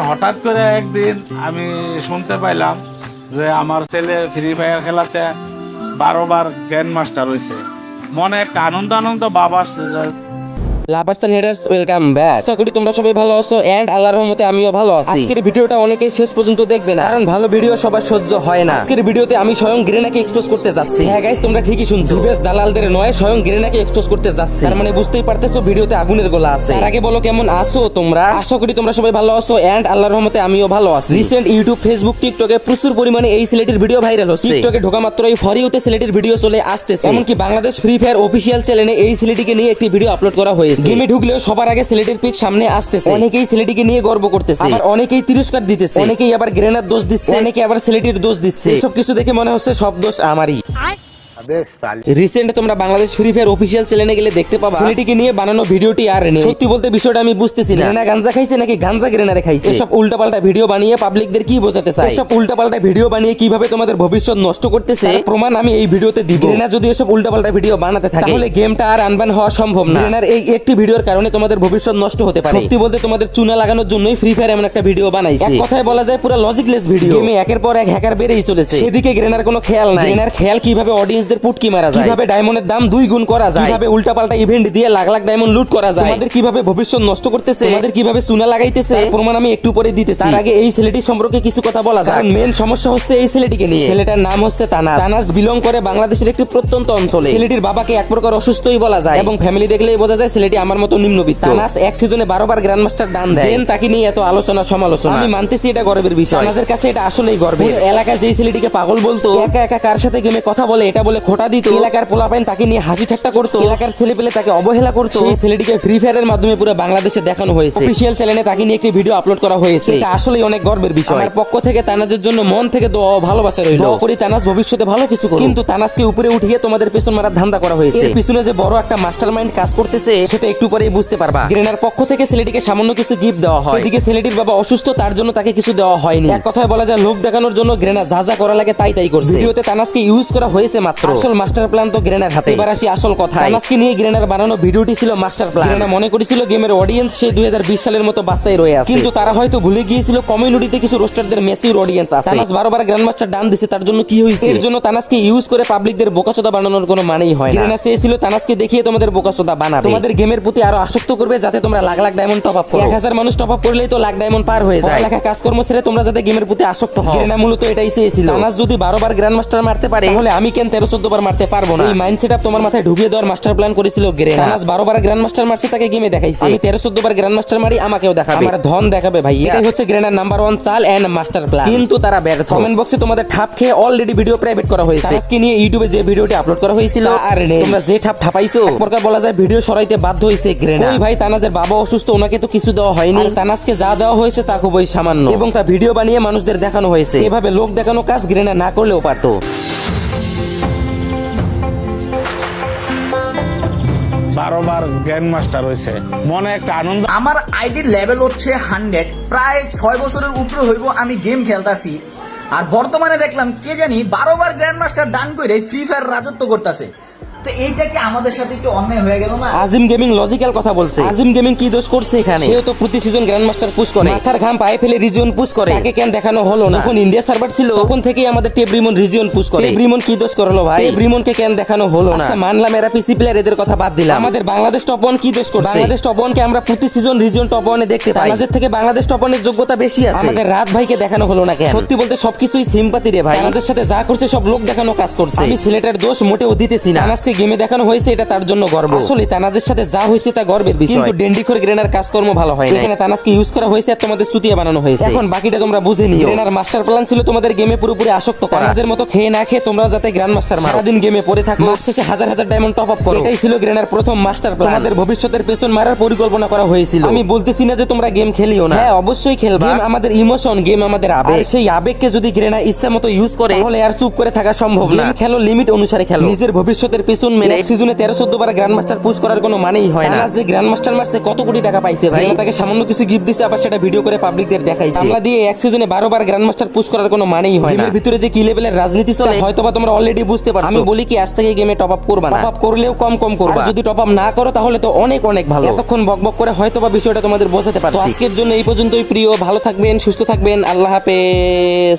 হঠাৎ করে একদিন আমি শুনতে পাইলাম যে আমার ছেলে ফ্রি ফায়ার খেলাতে বারোবার গ্র্যান্ড মাস্টার হয়েছে মনে একটা আনন্দ আনন্দ বাবা আসছে lovers and haters welcome back আশা করি তোমরা সবাই ভালো আছো এন্ড আল্লাহর রহমতে আমিও ভালো আছি। আজকের ভিডিওটা অনেকেই শেষ পর্যন্ত দেখবে না। কারণ ভালো ভিডিও সবার সহ্য হয় না। আজকের ভিডিওতে আমি স্বয়ং গ্রেনাকে এক্সপোজ করতে যাচ্ছি। হ্যাঁ গাইস তোমরা ঠিকই শুনছো। বেশ দালালদের নয়, স্বয়ং গ্রেনাকে এক্সপোজ করতে যাচ্ছি। তার মানে বুঝতেই পারতেছো ভিডিওতে আগুনের গোলা আছে। আগে বলো কেমন আছো তোমরা? আশা করি তোমরা সবাই ভালো আছো এন্ড আল্লাহর রহমতে আমিও ভালো আছি। রিসেন্ট ইউটিউব ফেসবুক টিকটকে প্রচুর পরিমাণে এই সিলেটির ভিডিও ভাইরাল হচ্ছে। টিকটকে ঢোকা মাত্রই ফর ইউতে সিলেটির ভিডিও চলে আসতেছে। এমনকি বাংলাদেশ ফ্রি ফায়ার অফিসিয়াল চ্যানেলে এই সিলেটিকে নিয়ে একটি ভিডিও আপলোড করা হয়েছে। গেমে ঢুকলেও সবার আগে সিলেটের পিক সামনে আসতেছে। অনেকেই সিলেটিকে নিয়ে গর্ব করতেছে। আবার অনেকেই তিরস্কার দিতেছে। অনেকেই আবার গ্রেনার দোষ দিচ্ছে। অনেকে আবার সিলেটির দোষ দিচ্ছে। এসব কিছু দেখে মনে হচ্ছে সব দোষ আমারই। রিসেন্ট তোমরা বাংলাদেশ ফ্রি ফায়ার অফিসিয়াল চ্যানেলে গেলে দেখতে পাবা। সিলেটিকে নিয়ে বানানো ভিডিওটি আর নেই। সত্যি বলতে বিষয়টা আমি বুঝতেছি না। গ্রেনা গাঞ্জা খাইছে নাকি গাঞ্জা গ্রেনারে খাইছে? এসব উল্টাপাল্টা ভিডিও বানিয়ে পাবলিকদের কি বোঝাতে চায়? এসব উল্টাপাল্টা ভিডিও বানিয়ে কীভাবে তোমাদের ভবিষ্যৎ নষ্ট করতেছে? তার প্রমাণ আমি এই ভিডিওতে দিব। গ্রেনা যদি এসব উল্টাপাল্টা ভিডিও বানাতে থাকে তাহলে গেমটা আর আনবান হওয়া সম্ভব না। গ্রেনার এই একটি ভিডিওর কারণে তোমাদের ভবিষ্যৎ নষ্ট হতে পারে। সত্যি বলতে তোমাদের চুনা লাগানোর জন্যই ফ্রি ফায়ার এমন একটা ভিডিও বানাইছে। এক কথায় বলা যায় পুরো লজিকলেস ভিডিও গেমে একের পর এক হ্যাকার বেড়েই চলেছে। সেদিকে গ্রেনার কোনো খেয়াল নাই। গ্রেনার খেয়াল কীভাবে অডিয়েন্সদের পুটকি মারা যায়। কীভাবে ডায়মন্ডের দাম দুই গুণ করা যায়? কীভাবে উল্টাপাল্টা ইভেন্ট দিয়ে লাখ লাখ ডায়মন্ড লুট করা যায়? তোমাদের কীভাবে ভবিষ্যৎ নষ্ট করতেছে? তোমাদের কীভাবে চুনা লাগাইতেছে? প্রমাণ আমি একটু পরে দিতেছি। তার আগে এই ছেলেটি সম্পর্কে কিছু কথা বলা যায় মেন সমস্যা হচ্ছে এই ছেলেটিকে নিয়ে। ছেলেটার নাম হচ্ছে তানাস। তানাস বিলং করে বাংলাদেশের একটি প্রত্যন্ত অঞ্চলে। ছেলেটির বাবাকে এক প্রকার অসুস্থই বলা যায়। এবং ফ্যামিলি দেখলেই বোঝা যায় ছেলেটি আমার মতো নিম্নবিত্ত। তানাস এক সিজনে বারো বার গ্র্যান্ড মাস্টার ডান দেয়। দেন তাকে নিয়ে এত আলোচনা সমালোচনা। আমি মানতেছি এটা গর্বের বিষয়। আমাদের কাছে এটা আসলেই গর্বের। এলাকায় যেই ছেলেটিকে পাগল বলতো একা একা কার সাথে গেমে কথা বলে এটা বলে খোটা দিত এলাকার পোলাপাইন তাকে নিয়ে হাসি ঠাট্টা করতো। এলাকার ছেলে পেলে তাকে অবহেলা করতো। সেই ছেলেটিকে ফ্রি ফায়ারের মাধ্যমে পুরো বাংলাদেশে দেখানো হয়েছে। অফিসিয়াল চ্যানেলে তাকে নিয়ে একটি ভিডিও আপলোড করা হয়েছে। এটা আসলেই অনেক গর্বের বিষয়। আমার পক্ষ থেকে তানাজের জন্য মন থেকে দোয়া ও ভালোবাসা রইল। দোয়া করি তানাজ ভবিষ্যতে ভালো কিছু করুক। কিন্তু তানাজকে উপরে উঠিয়ে তোমাদের পেছন মারার ধান্দা করা হয়েছে। এর পিছনে যে বড় একটা মাস্টার মাইন্ড কাজ করতেছে সেটা একটু পরেই বুঝতে পারবা। গ্রেনার পক্ষ থেকে ছেলেটিকে সামান্য কিছু গিফট দেওয়া হয়। এদিকে ছেলেটির বাবা অসুস্থ তার জন্য তাকে কিছু দেওয়া হয়নি। এক কথায় বলা যায় লোক দেখানোর জন্য গ্রেনা যা যা করা লাগে তাই তাই করছে। ভিডিওতে তানাজকে ইউজ করা হয়েছে মাত্র। আসল মাস্টার প্ল্যান তো গ্রেনার হাতে। এবার আসি আসল কথা তানাজকে নিয়ে গ্রেনার বানানো ভিডিওটি ছিল মাস্টার প্ল্যান। গ্রেনা মনে করেছিল গেমের অডিয়েন্স সেই দুই সালের মতো বাস্তায় রয়ে আছে। কিন্তু তারা হয়তো ভুলে গিয়েছিল কমিউনিটিতে কিছু রোস্টারদের মেসিউর অডিয়েন্স আছে। তানাজ বারবার গ্র্যান্ড মাস্টার ডান দিছে তার জন্য কি হয়েছে? এর জন্য তানাজকে ইউজ করে পাবলিকদের বোকাচোদা বানানোর কোনো মানেই হয় না। গ্রেনা চেয়েছিল তানাজকে দেখিয়ে তোমাদের বোকাচোদা বানাবে। তোমাদের গেমের প্রতি আরও আসক্ত করবে যাতে তোমরা lakh lakh diamond top up করো। এক হাজার মানুষ টপ আপ করলেই তো লাখ ডায়মন্ড পার হয়ে যায়। লেখা কাজকর্ম ছেড়ে তোমরা যাতে গেমের প্রতি আসক্ত হও। গ্রেনা মূলত এটাই চেয়েছিল। তানাজ যদি বারো বার গ্র্যান্ড মাস্টার মারতে পারে তাহলে আমি কেন তেরো চোদ্দ বার মারতে পারব না। এই মাইন্ড সেটআপ তোমার মাথায় ঢুকিয়ে দেওয়ার মাস্টার প্ল্যান করেছিল গ্রেনা তানাজ বারো বার গ্র্যান্ড মাস্টার মারছে তাকে গেমে দেখাইছে। আমি তেরো চোদ্দ বার গ্র্যান্ড মাস্টার মারি আমাকেও দেখাবে। আমার ধন দেখাবে ভাই। এটাই হচ্ছে গ্রেনার নাম্বার ওয়ান চাল এন্ড মাস্টার প্ল্যান কিন্তু তারা ব্যর্থ। কমেন্ট বক্সে তোমাদের ঠাপ খেয়ে অলরেডি ভিডিও প্রাইভেট করা হয়েছে। আজকে নিয়ে ইউটিউবে যে ভিডিওটি আপলোড করা হয়েছিল আর তোমরা যে ঠাপ ঠাপাইছো প্রকার বলা যায় ভিডিও সরাইতে বাধ্য হয়েছে গ্রেনা ওই ভাই তানাজের বাবা অসুস্থ ওনাকে তো কিছু দেওয়া হয়নি। তানাজকে যা দেওয়া হয়েছে তা খুবই সামান্য। এবং তা ভিডিও বানিয়ে মানুষদের দেখানো হয়েছে। এভাবে লোক দেখানো কাজ গ্রেনা না করলেও পারতো। বারো বার গ্র্যান্ড মাস্টার হয়েছে। মনে একটা আনন্দ আমার আইডির লেভেল হচ্ছে হান্ড্রেড। প্রায় ছয় বছরের উপরে হইব আমি গেম খেলতাছি। আর বর্তমানে দেখলাম কে জানি বারোবার গ্র্যান্ড মাস্টার ডান করে ফ্রি ফায়ার রাজত্ব করতেছে। তো এইটা কি আমাদের সাথে একটু অন্যায় হয়ে গেল না? আজিম গেমিং লজিক্যাল কথা বলছে। আজিম গেমিং কি দোষ করছে এখানে? সেও তো প্রতি সিজন গ্র্যান্ড মাস্টার পুশ করে। মাথার ঘাম পায়ে ফেলে রিজিয়ন পুশ করে। তাকে কেন দেখানো হলো না? যখন ইন্ডিয়া সার্ভার ছিল তখন থেকেই আমাদের টেবরিমন রিজিয়ন পুশ করে। টেবরিমন কি দোষ করল ভাই? কেন দেখানো হলো না? আচ্ছা মানলাম এরা পিসি প্লেয়ার এদের কথা বাদ দিলাম। আমাদের বাংলাদেশ টপ ওয়ান কি দোষ করছে? বাংলাদেশ টপ ওয়ান কে আমরা প্রতি সিজন রিজিয়ন টপ ওয়ানে দেখতে পাই। বাংলাদেশ থেকে বাংলাদেশ টপ ওয়ানের যোগ্যতা বেশি আছে। আমাদের রাত ভাইকে দেখানো হলো না কেন? সত্যি বলতে সবকিছুই সিম্পাতি রে ভাই। আমাদের সাথে যা করছে সব লোক দেখানো কাজ করছে। আমি সিলেটের দোষ মোটেও দিতেছি না। আজকে গেমে দেখানো হয়েছে এটা তার জন্য গর্ব। আসলে তানাজের সাথে যা হয়েছে তা গর্বের বিষয়। কিন্তু ডেন্ডিখোর গ্রেনার কাজকর্ম ভালো হয় না এখানে তানাজকে ইউজ করা হয়েছে আর তোমাদের সুতিয়া বানানো হয়েছে। এখন বাকিটা তোমরা বুঝে নিও। গ্রেনার মাস্টার প্ল্যান ছিল তোমাদের গেমে পুরোপুরি আসক্ত করা। তানাজের মতো খেয়ে না খেয়ে তোমরা যাতে গ্র্যান্ড মাস্টার সারাদিন গেমে পড়ে থাকো। মাস শেষে হাজার হাজার ডায়মন্ড টপ আপ করো। এটাই ছিল গ্রেনার প্রথম মাস্টার প্ল্যান। তোমাদের ভবিষ্যতের পেছন মারার পরিকল্পনা করা হয়েছিল। আমি বলতেছি না যে তোমরা গেম খেলিও না। হ্যাঁ অবশ্যই খেলবা। গেম আমাদের ইমোশন গেম আমাদের আবেগ। আর সেই আবেগকে যদি গ্রেনা ইচ্ছা মতো ইউজ করে তাহলে আর চুপ করে থাকা সম্ভব না। খেলো লিমিট অনুসারে খেলো। নিজের ভবিষ্যতের পেছন শুনবেন এক সিজনে তেরো চোদ্দ বার গ্র্যান্ড মাস্টার পুশ করার কোনো মানেই হয় না। যে গ্র্যান্ড মাস্টার মারছে কত কোটি টাকা পাইছে ভাই? তাকে সামান্য কিছু গিফট দিছে আবার সেটা ভিডিও করে পাবলিকদের দেখাইছে। আমরা দিয়ে এক সিজনে বারো বার গ্র্যান্ড মাস্টার পুশ করার কোনো মানেই হয় না। ভিতরে যে কি লেভেলের রাজনীতি চলে হয়তো বা তোমরা অলরেডি বুঝতে পারছ। আমি বলি কি আজ থেকে গেমে টপ আপ করবা না। টপ আপ করলেও কম কম করবা। যদি টপ আপ না করো তাহলে তো অনেক অনেক ভালো। এতক্ষণ বক বক করে হয়তো বা বিষয়টা তোমাদের বোঝাতে পারছি। আজকের জন্য এই পর্যন্তই প্রিয়। ভালো থাকবেন সুস্থ থাকবেন। আল্লাহ হাফেজ।